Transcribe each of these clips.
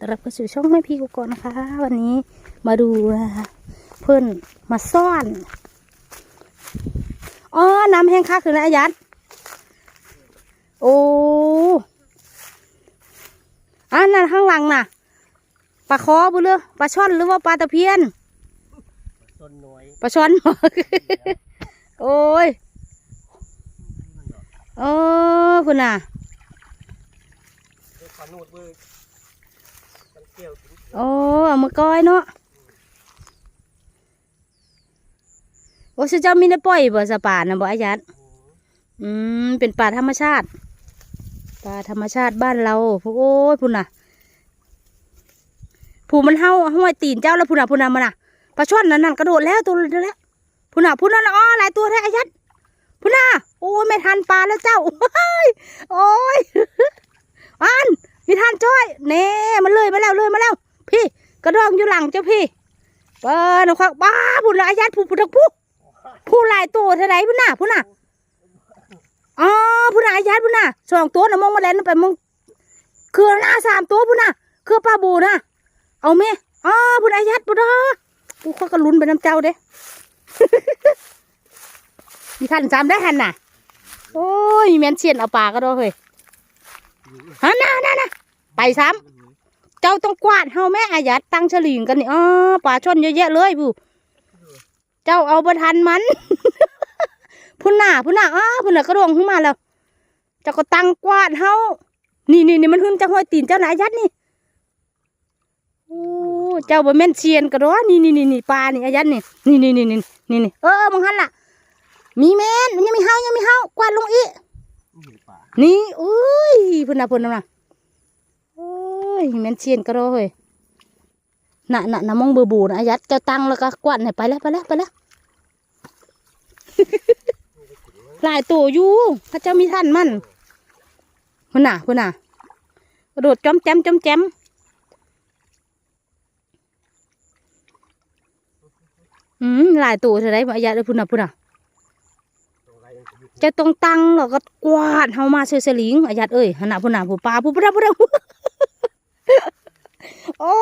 ต้อนรับเข้าสู่ช่องแม่พี่กูก่อนนะคะ วันนี้มาดูนะคะเพื่อนมาซ่อน อ๋อ น้ำแห้งคักคือนะอายัด โอ้อันนั้นข้างหลังน่ะ ปลาคอบุเรือปลาช่อนหรือว่าปลาตะเพียนต้นน้อย ปลาช่อนโอ้ยเออพุ่นน่ะ โอ้เอามาก้อยเนาะโอ้สิเจ้ามีได้ปล่อยบ่สป่านะบ่อายัดอืมเป็นป่าธรรมชาติป่าธรรมชาติบ้านเราโอ้ยพุ่นน่ะผู้มันเฮาห้วยตีนเจ้าแล้วพุ่นน่ะพุ่นน่ะมันน่ะปลาช่อนนั่นนั่นกระโดดแล้วตัวเดียวแล้วพุ่นน่ะพุ่นน่ะอ๋อหลายตัวแท้อายัดพุ่นน่ะโอ้ยไม่ทันปลาแล้วเจ้าโอ้ยอันมีทันจ้อยเน่มันเลยมาแล้วเลยมาแล้ว พี่ กระดองอยู่หลังเจ้าพี่เปิดนะควักบ้าพุ่นละอายัดผู้ผู้ทักผู้ผู้ลายตัวเท่าไรพุ่นน่ะพุ่นน่ะอ๋อพุ่นน่ะอายัดพุ่นน่ะสองตัวน่ะมองมาแล้วไปมองเครือหน้าสามตัวพุ่นน่ะเครือปลาบูน่ะ เอาไหมอ๋อพุ่นอายัดพุ่นเด้อผู้ข้อยก็ลุ้นไปน้ำเจ้าเด้มีท่านจำได้หันน่ะ โอ้ยแมนเชียนเอาปลาก็ได้เฮ้ยฮันน่ะน่ะน่ะไปซ้ำ เจ้าต้องกวาดเฮาแม่อายัดตั้งฉลิงกันนี่อ๋อปลาช่อนเยอะแยะเลยผู้เจ้าเอาประทันมันพุ่นหน้าพุ่นหน้าอ้าพุ่นหน้ากระโดงขึ้นมาแล้วเจ้าก็ตั้งกวาดเฮานี่นี่นี่มันหึมจะห้อยตีนเจ้าหนาอายัดนี่โอ้เจ้าบ่แม่นเชียนกระโดดนี่นี่นี่นี่ปลานี่อายัดนี่นี่นี่นี่นี่นี่นี่เออมึงหันล่ะ มีแม่นมันยังมีเฮายังมีเฮากวาดลงอีกนี่เห็นป่านี่อุ้ยพุ่นน่ะพุ่นน่ะน่ะโอ้ ยแม่นเชียนกระโดดเฮ้ยน่ะน่ะน่ะมองเบอร์บูนะอายัดเจ้าตังแล้วก็กวาดให้ไปแล้วไปแล้วไปแล้วหลายตัวอยู่พระเจ้ามีท่านมันพุ่นน่ะพุ่นน่ะโดดจอมแจมจอมแจมอืมหลายตัวเท่าไรบ่อายัดเลยพุ่นน่ะพุ่นน่ะจะต้องตังแล้วก็กวาดเฮามาเสยสลิงอายัดเอ้ยหนน่ะพุ่นน่ะผู้ปลาผู้ปลาผู้ปลา โอ้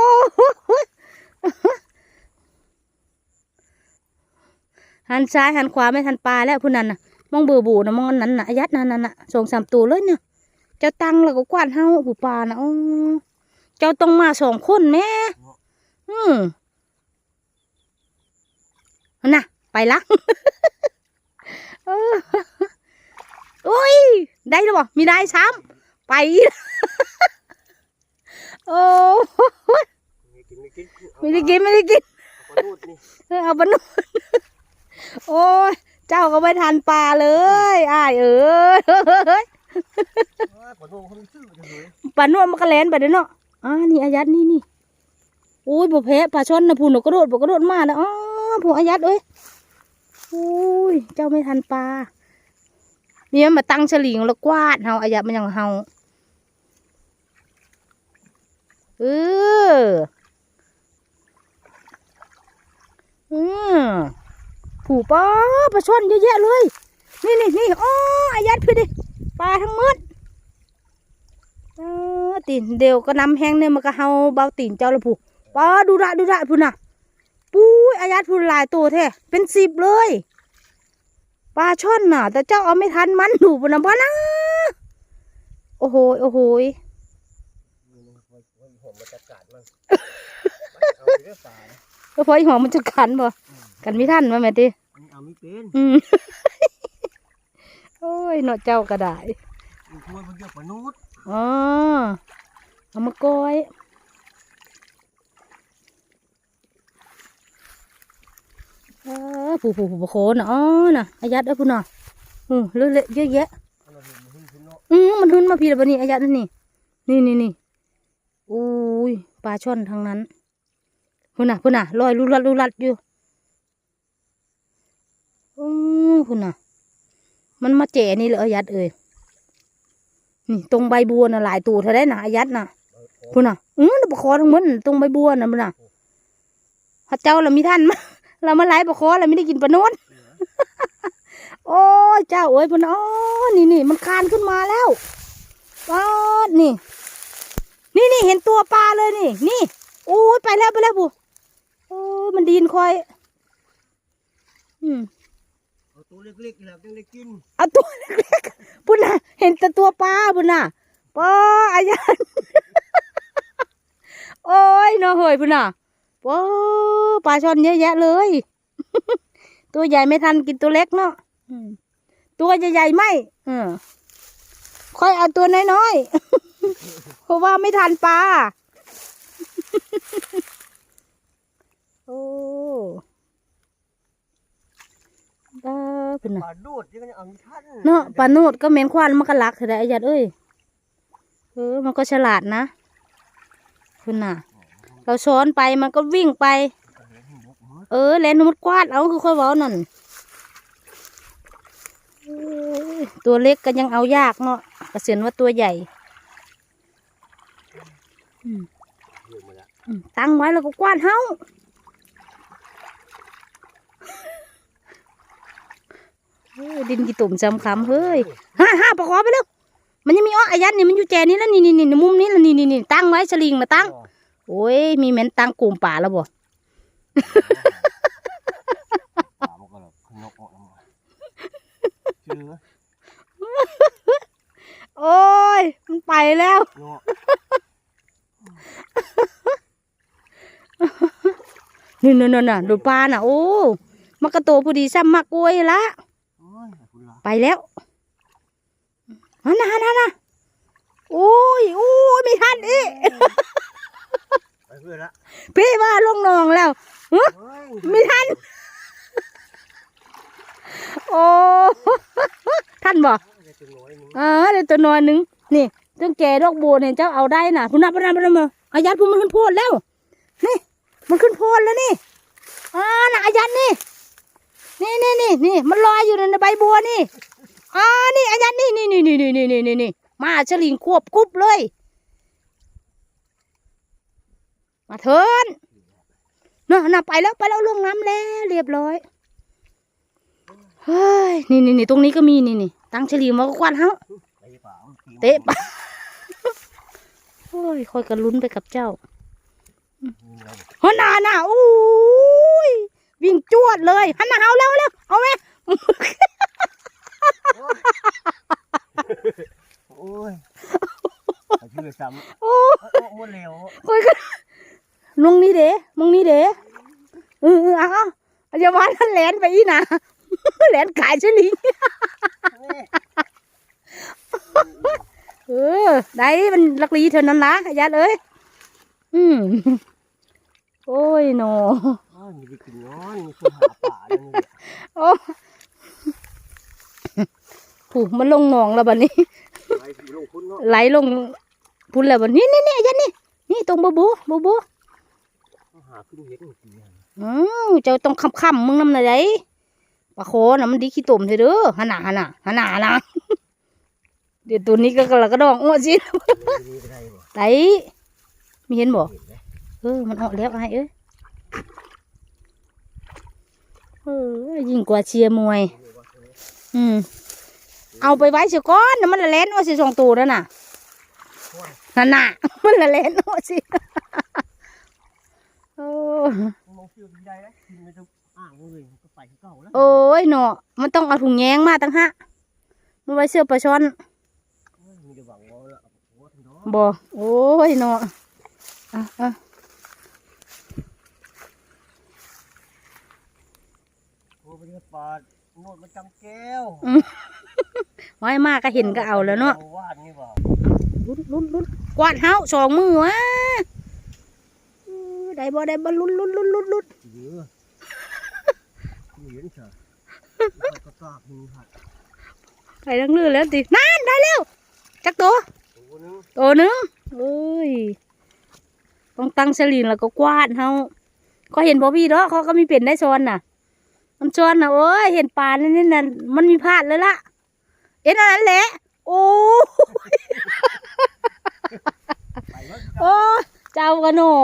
หันซ้ายหันขวาไม่ทันปลาแล้วพุ่นนั่นน่ะมองเบื่อบูนะมองนั้นน่ะอายัดนั่นน่ะสองสามตัวเลยเนี่ย เจ้าตังแล้วก็กวาดเฮาผู้ปลานะอ๋อเจ้าต้องมาสองคนแม่อืมน่ะ ไปละโอ้ย ได้หรือเปล่ามีได้ซ้ำไป โอ้ไม่กินไม่กินไม่ได้กินไม่ได้กินเอาขนูดนี่เออเอาปลาหนุนโอ้ยเจ้าก็ไม่ทันปลาเลยอ้ายเอ้ยขนูดเขาไม่ซื้อจะเลยปลาหนวดมันก็แลนไปเด้อเนาะอ่านี่อายัดนี่นี่โอ้ยบ่แพ้ปลาช่อนนะพูนกระโดดบ่กระโดดมาแล้วอ๋อผู้อายัดเอ้ยโอ้ยเจ้าไม่ทันปลานี่มันมาตั้งฉลิงแล้วกวาดเฮาอายัดมันยังเฮา เอออืมผูปลาปลาช่อนเยอะแยะเลย นี่นี่นี่อ๋ออายัดพี่ดิปลาทั้งหมดเออตีนเดียวก็นำแห้งเนี่ยมันก็เฮาเบาตีนเจ้าละผูป้าดูระดูระพูน่ะปุ้ยอายัดพูนหลายตัวแท้เป็นสิบเลยปลาช่อนน่ะ แต่เจ้าเอาไม่ทันมันหนูปุ่นะพ่อนะโอ้โหโอ้โห มมาจัดการมันเอาไปเรื่อยป่านะก็พออีหอมมันจะขันบ่กันไม่ทันมาแม่ติอันนี้เอาไม่เป็นอืมโอ้ยเนาะเจ้าก็ได้มันควรมันเยอะกว่านูดอ๋อเอามาก้อยเออผู้ผู้ผู้โคนน่ะอ๋อน่ะอายัดเอ้ยผู้น่ะอือเละๆเยอะแยะเอาเราเห็นมันขึ้นขึ้นเนาะอืมมันขึ้นมาพี่แล้วบัดนี้อายัดนั่นนี่นี่นี่นี่ อุ้ยปลาช่อนทางนั้นพุ่นน่ะพุ่นน่ะลอยลุลัดลุลัดอยู่อือพุ่นน่ะ มันมาแจนี่เลยอายัดเอ้ยนี่ตรงใบบัวน่ะหลายตัวเท่าได้น่ะอายัดน่ะพุ่นน่ะอือปลาคอทั้งมดน่ะตรงใบบัวน่ะพุ่นน่ะพระเจ้าเรามีท่านมาเรามาไล่ปลาคอเราไม่ได้กินปลาโน้นโอ้ยเจ้าเอ้ยพุ่นน่ะอ๋อนี่นี่มันคานขึ้นมาแล้วป๊าดนี่ นี่นี่เห็นตัวปลาเลยนี่ นี่โอ้ยไปแล้วไปแล้วปูโอ้ยมันดีนคอย อืมเอาตัวเล็กๆนี่แหละยังได้กินเอาตัวเล็กๆพุ่นน่ะเห็นแต่ตัวปลาพุ่นน่ะปออายันโอ้ยน้อเฮยพุ่นน่ะปอปลาช่อนเยอะแยะเลย ตัวใหญ่ไม่ทันกินตัวเล็กเนาะอืมตัวใหญ่ๆไม่เออค่อยเอาตัวน้อยๆ เพราะว่าไม่ทันปลา โอ้บ้าพุ่นน่ะปลาโดดยังเอาท่านเนาะปลาโนดก็เหม็นควันมันก็รักเถอะได้ไอ้ยัดเอ้ย เออ มันก็ฉลาดนะคุณน่ะ เราช้อนไปมันก็วิ่งไป เออ แลนมุดกวาดเอาคือค่อยเว้านั่นเอ้ยตัวเล็กก็ยังเอายากเนาะกระเสียนว่าตัวใหญ่ อืม เดี๋ยวมาละ อืม ตั้งไว้แล้วก็กวาดเฮาเฮ้ยดินกี่ตุ่มจำคำเฮ้ยฮ่าฮ่าประคอไปเร็วมันยังมีอ้ออายัดนี่มันอยู่แจนี่แล้วนี่นี่นี่มุมนี้แล้วนี่นี่นี่ตั้งไว้สลิงมาตั้ง โอ้ยมีแม่นตั้งกลุ่มป่าแล้วบ่ปลามันก็แบบขนกออกมาชื่อโอ้ยมันไปแล้วเนาะนี่นั่นน่ะดูปลาน่ะ โอ้มันกระโตพอดีซ้ำมากกล้วยละโอ้ยคุณละไปแล้วฮันน่ะฮันน่ะฮันน่ะโอ้ยโอ้ยไม่ทันอีกไปเพื่อนละพี่ว่าลงหนองแล้วเฮ้ยไม่ทัน โอ้ท่านบ่ได้ตัวน้อยนึงเออเดี๋ยวตัวน้อยหนึงนี่ ต้องแก่ดอกบัวเนี่ยเจ้าเอาได้น่ะพุ่นนับพุ่นนับพุ่นนับมาอายัดพุ่นมันขึ้นโพดแล้ว นี่ มันขึ้นโพดแล้วนี่อ่าน่ะอายัดนี่ นี่นี่นี่นี่มันลอยอยู่ในใบบัวนี่อ่านี่อายัดนี่นี่นี่นี่นี่นี่นี่นี่นี่มาฉลิงควบกุบเลย มาเถินน่ะน่ะไปแล้วไปแล้วลงน้ำแล้ว เรียบร้อยเฮ้ยนี่นี่นี่ตรงนี้ก็มีนี่นี่ตั้งฉลิงมาก็ควันเฮาไอ้ปลามันกินเตะป ยคอยกันลุ้นไปกับเจ้านี่ไงฮันนาน่ะโอ้ยวิ่งจวดเลยฮันนาเอาแล้วเอาแล้วเอาไหมโอ้ยเอาชื่อซ้ำโอ้โอ้หมดแล้วคอยกันลงนี่เด้มงนี่เด้เออเออเอาเอาอย่าว่าท่านแหลนไปอีนะแหลนขายชลิงนี่ เออ ได้มันลักลีเท่านั้นละอายัดเอ้ย อืม โอ้ยหนออ้าวมีได้กินน้อยมีคนหาป่าแล้วนี่แหละโอ้ผูกมันลงหนองแล้วบัดนี้ ไปสิลงคุณเนาะไหลลงพุ่นแล้วบัดนี้นี่นี่อายัดนี่ นี่ตรงบูบูบูบูต้องหาขึ้นเห็ดหนึ่งทีอะอือเจ้าต้องคำคำๆมึงนำไหนได้ปลาโคน่ะมันดีขี้ตุ่มเถอะเด้อหนนาหนนาหนนานะ เดี๋ยวตัวนี้ก็กระกระดองอ้วนสินี่ก็ได้บ่ไหลมีเห็นบ่เห็นไหมเออมันออกแล้วไอ้เอ้ยเออยิ่งกว่าเชียร์มวย อืมเอาไปไว้เสียก้อนน่ะมันละเล่นว่าสิสองตัวนั่นน่ะนั่นน่ะมันละเล่นว่าสิโอ้มองเที่ยวดีได้นะกินไม่ต้องอ้างเลยก็ไปคือเก่าแล้วโอ้ยเนาะมันต้องเอาถุงแยงมาตั้งฮะมันไว้เสื้อปลาช่อน บ่โอ้ยเนาะอะอะโอ้เป็นปลาโนดมันจำแก้วไว้มากก็เห็นก็เอาแล้วเนาะวาดนี่บ่ลุ้นลุ้นลุ้นกวาดเฮาสองมือวะเออได้บ่ได้บ่ลุ้นลุ้นลุ้นลุ้นลุ้นเยอะมีเห็นเถอะก็ตากมีหัดไปทั้งเรือแล้วตินั่นได้แล้วจักตัว ตัวนึงตัวหนึงเอ้ยต้องตั้งสลิงแล้วก็กวาดเฮาก็เห็นบ่พี่เนาะเขาก็มีเป็นได้ช้อนน่ะ มันช้อนน่ะโอ้ยเห็นปลานี่นี่น่ะมันมีพลาดเลยล่ะ เอ็นอันนั้นแหละโอ้ยไปแล้วโอ้เจ้ากันหนอ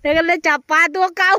เดี๋ยวกันเลยจับปลาตัวเก่า